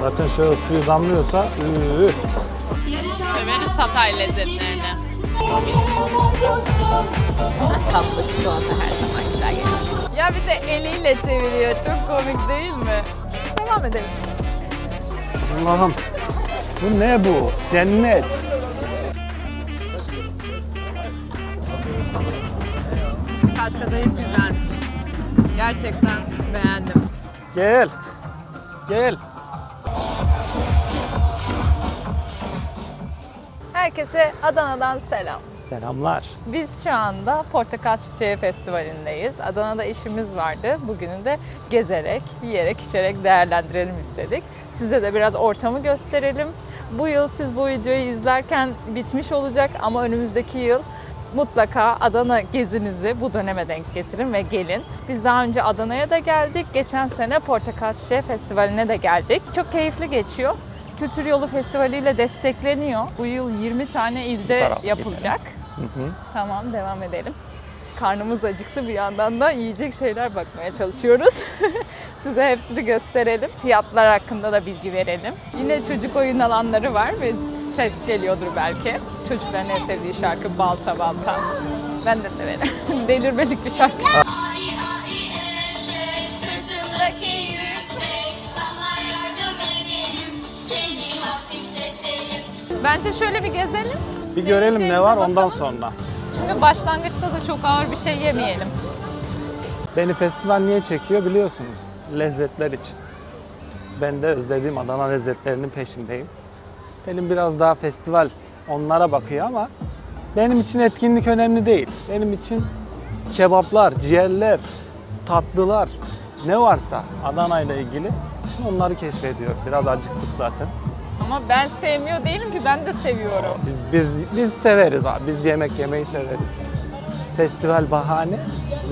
Zaten şöyle suyu damlıyorsa üü. Severiz Hatay lezzetlerini. Tatlı çikolata her zaman güzel gelir. Ya bir de eliyle çeviriyor. Çok komik değil mi? Devam edelim. Allah'ım. Bu ne bu? Cennet. Kaş kadayıf güzelmiş. Gerçekten beğendim. Gel. Gel. Herkese Adana'dan selam. Selamlar. Biz şu anda Portakal Çiçeği Festivali'ndeyiz. Adana'da işimiz vardı. Bugünü de gezerek, yiyerek, içerek değerlendirelim istedik. Size de biraz ortamı gösterelim. Bu yıl siz bu videoyu izlerken bitmiş olacak ama önümüzdeki yıl mutlaka Adana gezinizi bu döneme denk getirin ve gelin. Biz daha önce Adana'ya da geldik. Geçen sene Portakal Çiçeği Festivali'ne de geldik. Çok keyifli geçiyor. Kültür Yolu Festivali ile destekleniyor. Bu yıl 20 tane ilde taraf yapılacak. Tamam devam edelim. Karnımız acıktı bir yandan da yiyecek şeyler bakmaya çalışıyoruz. Size hepsini gösterelim. Fiyatlar hakkında da bilgi verelim. Yine çocuk oyun alanları var ve ses geliyordur belki. Çocukların en sevdiği şarkı Balta Balta. Ben de severim. Delirmelik bir şarkı. Bence şöyle bir gezelim. Bir görelim ne var ondan bakalım. sonra. Çünkü başlangıçta da çok ağır bir şey yemeyelim. Beni festival niye çekiyor biliyorsunuz. Lezzetler için. Ben de özlediğim Adana lezzetlerinin peşindeyim. Benim biraz daha festival onlara bakıyor ama benim için etkinlik önemli değil. Benim için kebaplar, ciğerler, tatlılar ne varsa Adana ile ilgili şimdi onları keşfediyor. Biraz acıktık zaten. Ama ben sevmiyor değilim ki ben de seviyorum. Biz biz biz severiz abi. Biz yemek yemeyi severiz. Festival bahane,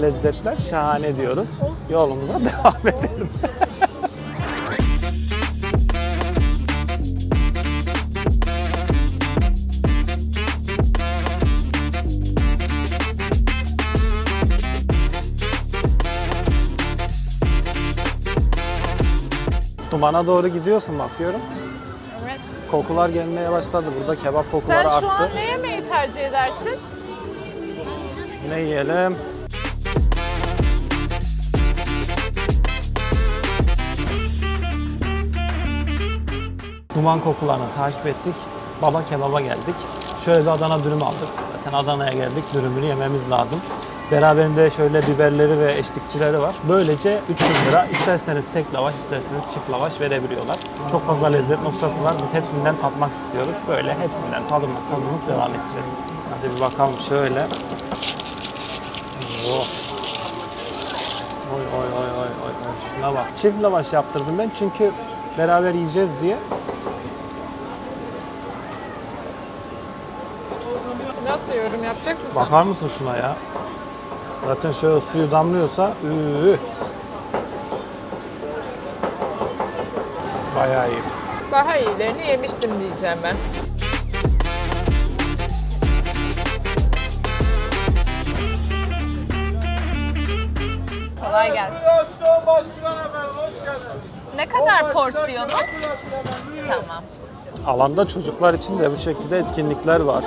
lezzetler şahane diyoruz. Yolumuza devam edelim. Dumana doğru gidiyorsun bakıyorum. Kokular gelmeye başladı. Burada kebap kokuları Sen arttı. şu an ne yemeği tercih edersin? Ne yiyelim? Duman kokularını takip ettik. Baba kebaba geldik. Şöyle bir Adana dürüm aldık. Zaten Adana'ya geldik. Dürümünü yememiz lazım. Beraberinde şöyle biberleri ve eşlikçileri var. Böylece 300 lira. İsterseniz tek lavaş, isterseniz çift lavaş verebiliyorlar. Çok fazla lezzet noktası var. Biz hepsinden tatmak istiyoruz. Böyle hepsinden tadımlık tadımlık devam edeceğiz. Hadi bir bakalım şöyle. Oh. Oy oy oy oy oy. Şuna bak. Çift lavaş yaptırdım ben çünkü beraber yiyeceğiz diye. Nasıl yorum yapacak mısın? Bakar mısın şuna ya? Zaten şöyle suyu damlıyorsa üü. Bayağı iyi. Daha iyilerini yemiştim diyeceğim ben. Kolay gelsin. Ne kadar porsiyonu? Tamam. Alanda çocuklar için de bu şekilde etkinlikler var.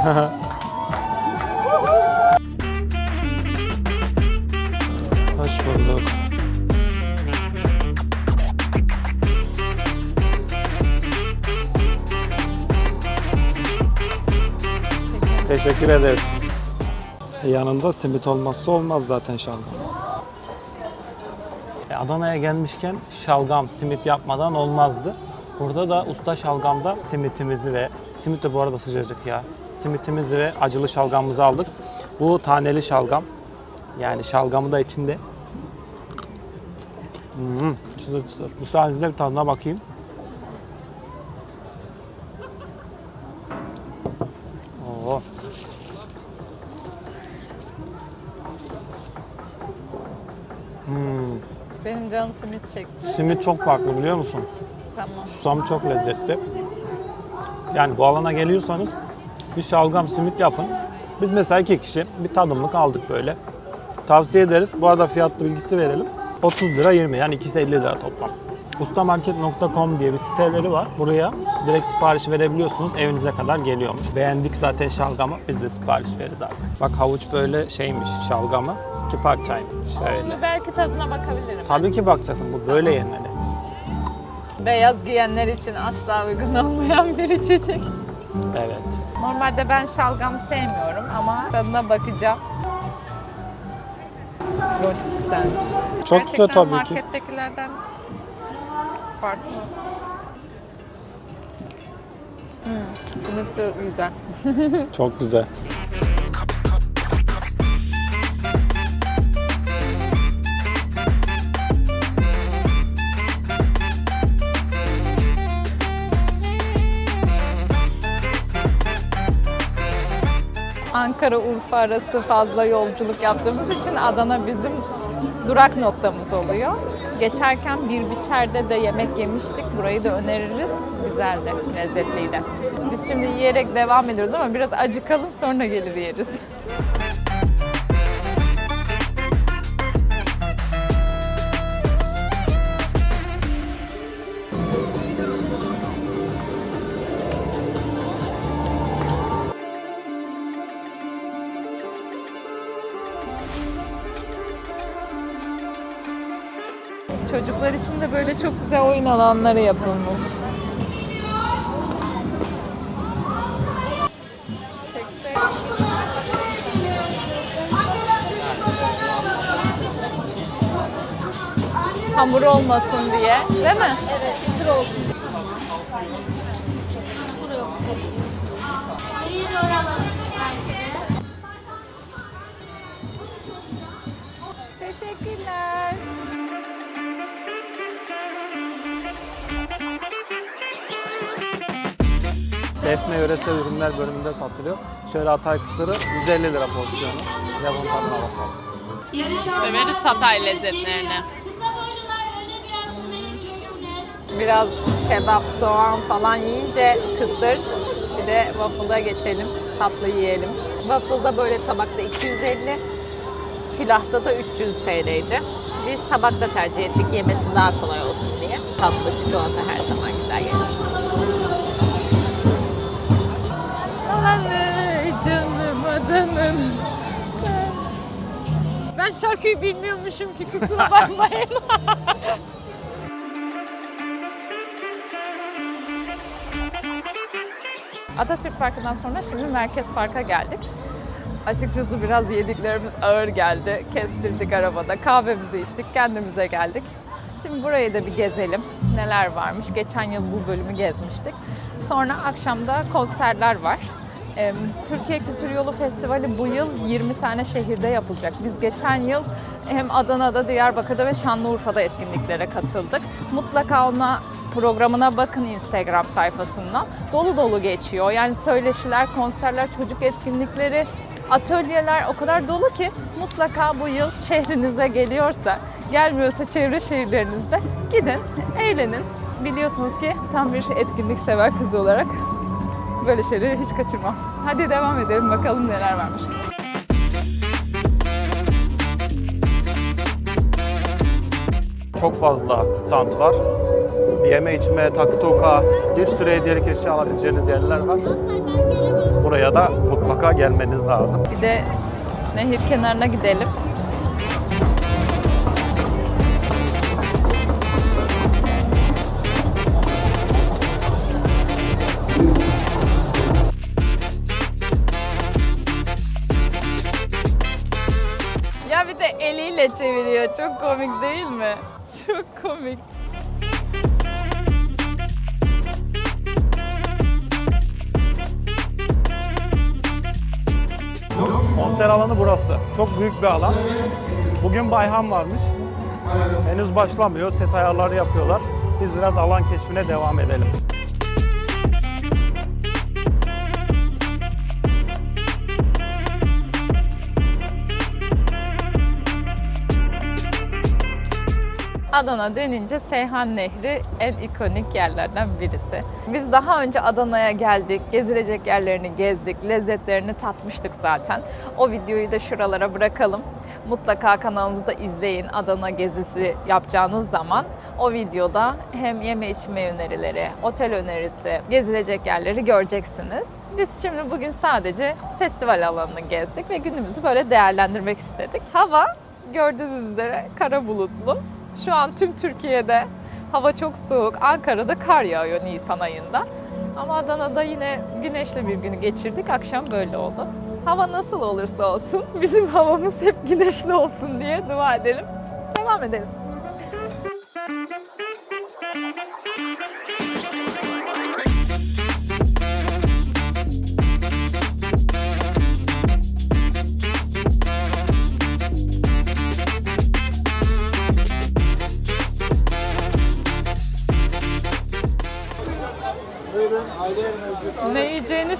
Hoş bulduk. Teşekkür ederiz. Yanında simit olmazsa olmaz zaten şalgam. E, Adana'ya gelmişken şalgam, simit yapmadan olmazdı. Burada da usta şalgamda simitimizi ve simit de bu arada sıcacık ya. Simitimizi ve acılı şalgamımızı aldık. Bu taneli şalgam. Yani şalgamı da içinde. Hmm, çıtır çıtır. Müsaadenizle bir tane bakayım. Oo. Hmm. Benim canım simit çekti. Simit çok farklı biliyor musun? Tamam. Susam çok lezzetli. Yani bu alana geliyorsanız bir şalgam simit yapın. Biz mesela iki kişi bir tadımlık aldık böyle. Tavsiye ederiz. Bu arada fiyat bilgisi verelim. 30 lira 20 yani ikisi 50 lira toplam. Ustamarket.com diye bir siteleri var. Buraya direkt sipariş verebiliyorsunuz. Evinize kadar geliyormuş. Beğendik zaten şalgamı. Biz de sipariş veririz artık. Bak havuç böyle şeymiş şalgamı. İki parçaymış. Şöyle. Belki tadına bakabilirim. Tabii ki bakacaksın. Bu böyle yenmeli. Beyaz giyenler için asla uygun olmayan bir içecek. Evet. Normalde ben şalgam sevmiyorum ama tadına bakacağım. Yo, çok güzelmiş. Çok güzel Gerçekten tabii ki. markettekilerden farklı. Hmm, çok güzel. Çok güzel. Ankara-Urfa arası fazla yolculuk yaptığımız için Adana bizim durak noktamız oluyor. Geçerken bir biçerde de yemek yemiştik. Burayı da öneririz. Güzeldi, lezzetliydi. Biz şimdi yiyerek devam ediyoruz ama biraz acıkalım sonra gelir yeriz. Çocuklar için de böyle çok güzel oyun alanları yapılmış. Çeksek. Hamur olmasın diye, değil mi? Evet çıtır olsun. Teşekkürler. Defne yöresel ürünler bölümünde satılıyor. Şöyle Hatay kısırı 150 lira porsiyonu. Lavon tadına bakalım. Severiz Hatay lezzetlerini. Biraz kebap, soğan falan yiyince kısır. Bir de waffle'a geçelim. Tatlı yiyelim. Waffle'da böyle tabakta 250, külahta da 300 TL'ydi. Biz tabakta tercih ettik yemesi daha kolay olsun diye. Tatlı çikolata her zaman güzel. Ben şarkıyı bilmiyormuşum ki kusura bakmayın. Atatürk Parkı'ndan sonra şimdi Merkez Park'a geldik. Açıkçası biraz yediklerimiz ağır geldi. Kestirdik arabada, kahvemizi içtik, kendimize geldik. Şimdi burayı da bir gezelim. Neler varmış? Geçen yıl bu bölümü gezmiştik. Sonra akşamda konserler var. Türkiye Kültür Yolu Festivali bu yıl 20 tane şehirde yapılacak. Biz geçen yıl hem Adana'da, Diyarbakır'da ve Şanlıurfa'da etkinliklere katıldık. Mutlaka ona programına bakın Instagram sayfasından. Dolu dolu geçiyor. Yani söyleşiler, konserler, çocuk etkinlikleri, atölyeler o kadar dolu ki mutlaka bu yıl şehrinize geliyorsa, gelmiyorsa çevre şehirlerinizde gidin, eğlenin. Biliyorsunuz ki tam bir etkinlik sever kız olarak böyle şeyleri hiç kaçırmam. Hadi devam edelim bakalım neler varmış. Çok fazla stand var. Yeme içme, takı toka, bir sürü hediyelik eşya alabileceğiniz yerler var. Buraya da mutlaka gelmeniz lazım. Bir de nehir kenarına gidelim. Çok komik değil mi? Çok komik. Konser alanı burası. Çok büyük bir alan. Bugün Bayhan varmış. Henüz başlamıyor. Ses ayarları yapıyorlar. Biz biraz alan keşfine devam edelim. Adana denince Seyhan Nehri en ikonik yerlerden birisi. Biz daha önce Adana'ya geldik, gezilecek yerlerini gezdik, lezzetlerini tatmıştık zaten. O videoyu da şuralara bırakalım. Mutlaka kanalımızda izleyin Adana gezisi yapacağınız zaman. O videoda hem yeme içme önerileri, otel önerisi, gezilecek yerleri göreceksiniz. Biz şimdi bugün sadece festival alanını gezdik ve günümüzü böyle değerlendirmek istedik. Hava gördüğünüz üzere kara bulutlu. Şu an tüm Türkiye'de hava çok soğuk. Ankara'da kar yağıyor Nisan ayında. Ama Adana'da yine güneşli bir günü geçirdik. Akşam böyle oldu. Hava nasıl olursa olsun bizim havamız hep güneşli olsun diye dua edelim. Devam edelim.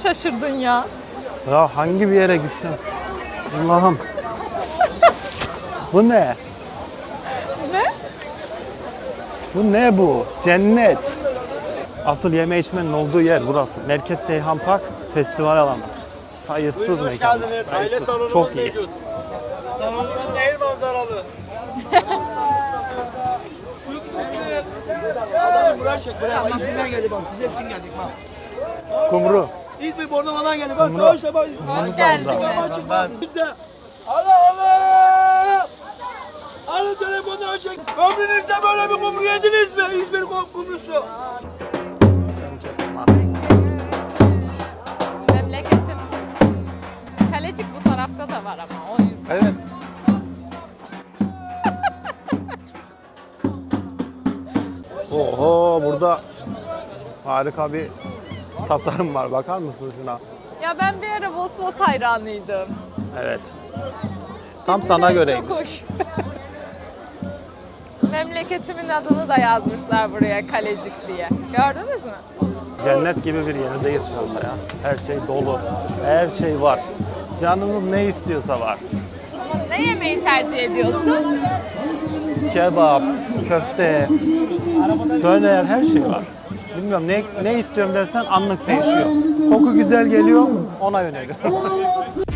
Şaşırdın ya. Ya hangi bir yere gitsem? Allah'ım. bu ne? Ne? Bu ne bu? Cennet. Asıl yeme içmenin olduğu yer burası. Merkez Seyhan Park Festival alanı. Sayısız Buyurun, hoş mekan. geldiniz. Aile Sayısız. salonumuz Çok iyi. mevcut. Salonumuz nehir manzaralı. Adamım buraya çek. Buraya. İzmir'den geldi bak. Sizler için geldik bak. Kumru. İzmir Bornova'dan geldi. Bak Kumru. savaşta bak. Hoş geldiniz. Biz de. Allah Allah. Alın telefonunu çek. Ömrünüzde böyle bir kumru yediniz mi? İzmir kum- kumrusu. Memleketim. Kalecik bu tarafta da var ama o yüzden. Evet. Oho burada harika bir tasarım var. Bakar mısın şuna? Ya ben bir ara Bosmos hayranıydım. Evet. Tam sana Çok göreymiş. hoş. Memleketimin adını da yazmışlar buraya Kalecik diye. Gördünüz mü? Cennet gibi bir yerdeyiz şu anda ya. Her şey dolu. Her şey var. Canınız ne istiyorsa var. Ne yemeği tercih ediyorsun? Kebap, köfte, döner her şey var. Bilmiyorum ne, ne istiyorum dersen anlık değişiyor. Koku güzel geliyor ona yöneliyorum.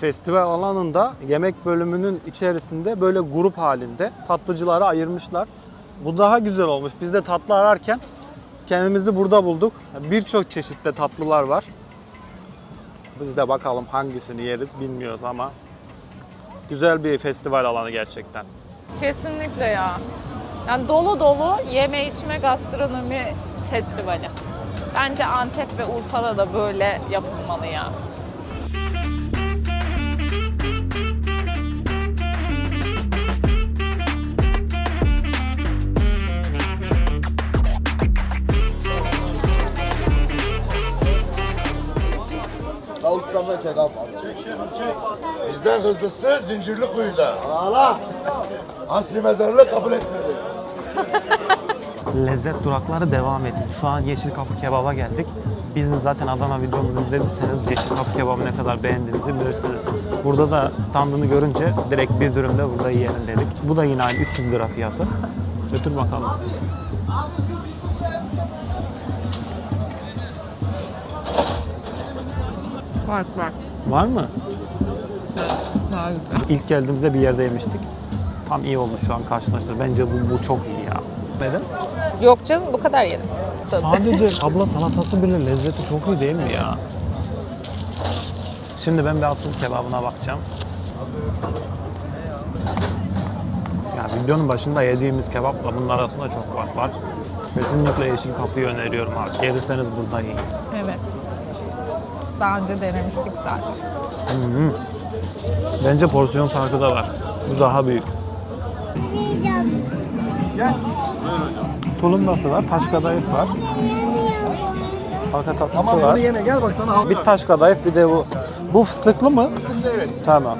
Festival alanında yemek bölümünün içerisinde böyle grup halinde tatlıcıları ayırmışlar. Bu daha güzel olmuş. Biz de tatlı ararken kendimizi burada bulduk. Birçok çeşitli tatlılar var. Biz de bakalım hangisini yeriz bilmiyoruz ama güzel bir festival alanı gerçekten. Kesinlikle ya. Yani dolu dolu yeme içme gastronomi festivali. Bence Antep ve Urfa'da da böyle yapılmalı ya. Sam'dan çek abi. Bizden hızlısı zincirli kuyuda. Ağla. Asli mezarlığı kabul etmedi. Lezzet durakları devam ediyor. Şu an Yeşil Kapı Kebap'a geldik. Bizim zaten Adana videomuzu izlediyseniz Yeşil Kapı Kebap'ı ne kadar beğendiğinizi bilirsiniz. Burada da standını görünce direkt bir dürümde burada yiyelim dedik. Bu da yine aynı 300 lira fiyatı. Götür bakalım. Var var. Var mı? Daha güzel. İlk geldiğimizde bir yerde yemiştik. Tam iyi olmuş şu an karşılaştır. Bence bu, bu çok iyi ya. Neden? Yok canım bu kadar yedim. Sadece abla salatası bile lezzeti çok iyi değil mi ya? Şimdi ben bir asıl kebabına bakacağım. Ya videonun başında yediğimiz kebapla bunun arasında çok fark var. Kesinlikle yeşil kapıyı öneriyorum abi. Gelirseniz burada yiyin. Evet. Daha önce denemiştik zaten. Bence porsiyon farkı da var. Bu daha büyük. Tulumbası var, taş kadayıf var. Halka tatlısı Tamam var. yeme gel bak sana Bir taş kadayıf bir de bu. Bu fıstıklı mı? Fıstıklı evet. Tamam.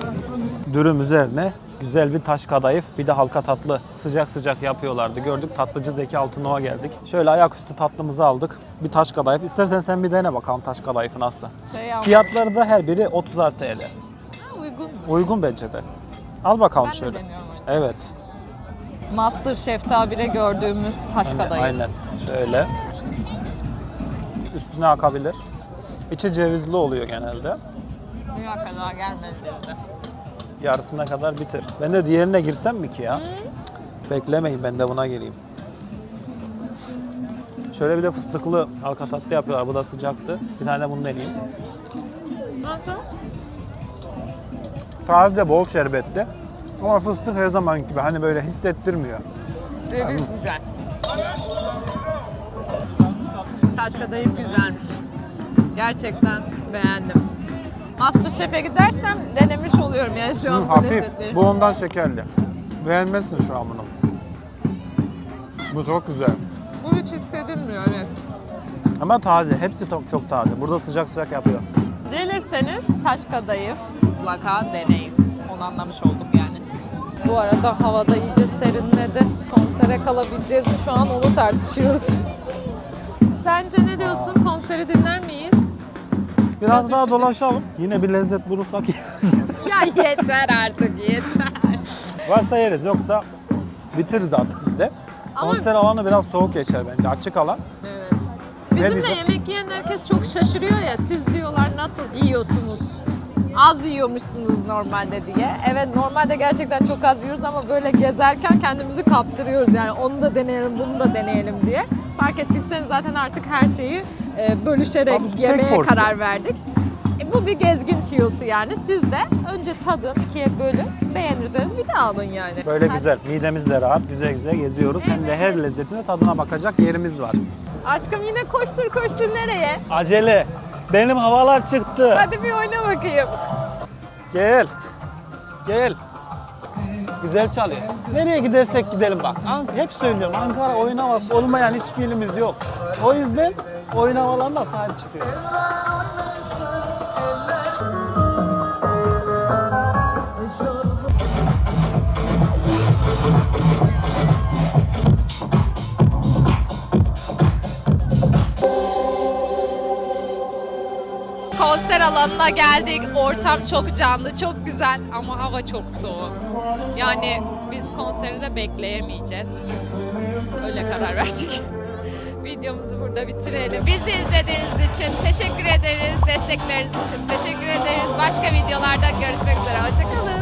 Dürüm üzerine güzel bir taş kadayıf bir de halka tatlı sıcak sıcak yapıyorlardı. Gördük tatlıcı Zeki Altınok'a geldik. Şöyle ayaküstü tatlımızı aldık. Bir taş kadayıf. İstersen sen bir dene bakalım taş kadayıfı nasıl. Şey Fiyatları da her biri 30 artı TL. Uygun Uygun bence de. Al bakalım Ben de şöyle. deniyorum öyle. Evet. Master Chef tabire gördüğümüz Taşka'dayız. Aynen. Şöyle. Üstüne akabilir. İçi cevizli oluyor genelde. Dünya kadar gelmedi dedi. Yarısına kadar bitir. Ben de diğerine girsem mi ki ya? Beklemeyin ben de buna gireyim. Şöyle bir de fıstıklı halka tatlı yapıyorlar. Bu da sıcaktı. Bir tane de bunu deneyeyim. Nasıl? Taze bol şerbetli. Ama fıstık her zaman gibi hani böyle hissettirmiyor. Ceviz güzel. Taşka'dayız güzelmiş. Gerçekten beğendim. Masterchef'e gidersem denemiş oluyorum yani şu an bu Hafif. lezzetleri. Bu ondan şekerli. Beğenmezsin şu an bunu. Bu çok güzel. Bu hiç hissedilmiyor evet. Ama taze. Hepsi çok, çok taze. Burada sıcak sıcak yapıyor. Gelirseniz Taşka'dayız mutlaka deneyin. Onu anlamış olduk yani. Bu arada havada iyice serinledi. Konsere kalabileceğiz mi şu an onu tartışıyoruz. Sence ne diyorsun? Konseri dinler miyiz? Biraz, daha dolaşalım. Yine bir lezzet bulursak. Ya yeter artık yeter. Varsa yeriz yoksa bitiririz artık biz de. Ama- Konser alanı biraz soğuk geçer bence. Açık alan. Evet. Bizimle diyeceğim? yemek yiyen herkes çok şaşırıyor ya. Siz diyorlar nasıl yiyorsunuz? Az yiyormuşsunuz normalde diye. Evet normalde gerçekten çok az yiyoruz ama böyle gezerken kendimizi kaptırıyoruz. Yani onu da deneyelim, bunu da deneyelim diye. Fark ettiyseniz zaten artık her şeyi bölüşerek Abi, yemeye karar verdik. E, bu bir gezgin tiyosu yani. Siz de önce tadın, ikiye bölün. Beğenirseniz bir daha alın yani. Böyle Hadi. güzel. Midemiz de rahat. Güzel güzel geziyoruz. Hem de her lezzetine tadına bakacak yerimiz var. Aşkım yine koştur koştur nereye? Acele. Benim havalar çıktı. Hadi bir oyna bakayım. Gel. Gel. Güzel çalıyor. Nereye gidersek gidelim bak. Hep söylüyorum Ankara oyun havası olmayan hiçbir ilimiz yok. O yüzden oyun havalarına sahip çıkıyoruz. Konser alanına geldik. Ortam çok canlı, çok güzel ama hava çok soğuk. Yani biz konseri de bekleyemeyeceğiz. Öyle karar verdik. Videomuzu burada bitirelim. Bizi izlediğiniz için teşekkür ederiz. Destekleriniz için teşekkür ederiz. Başka videolarda görüşmek üzere. Hoşçakalın.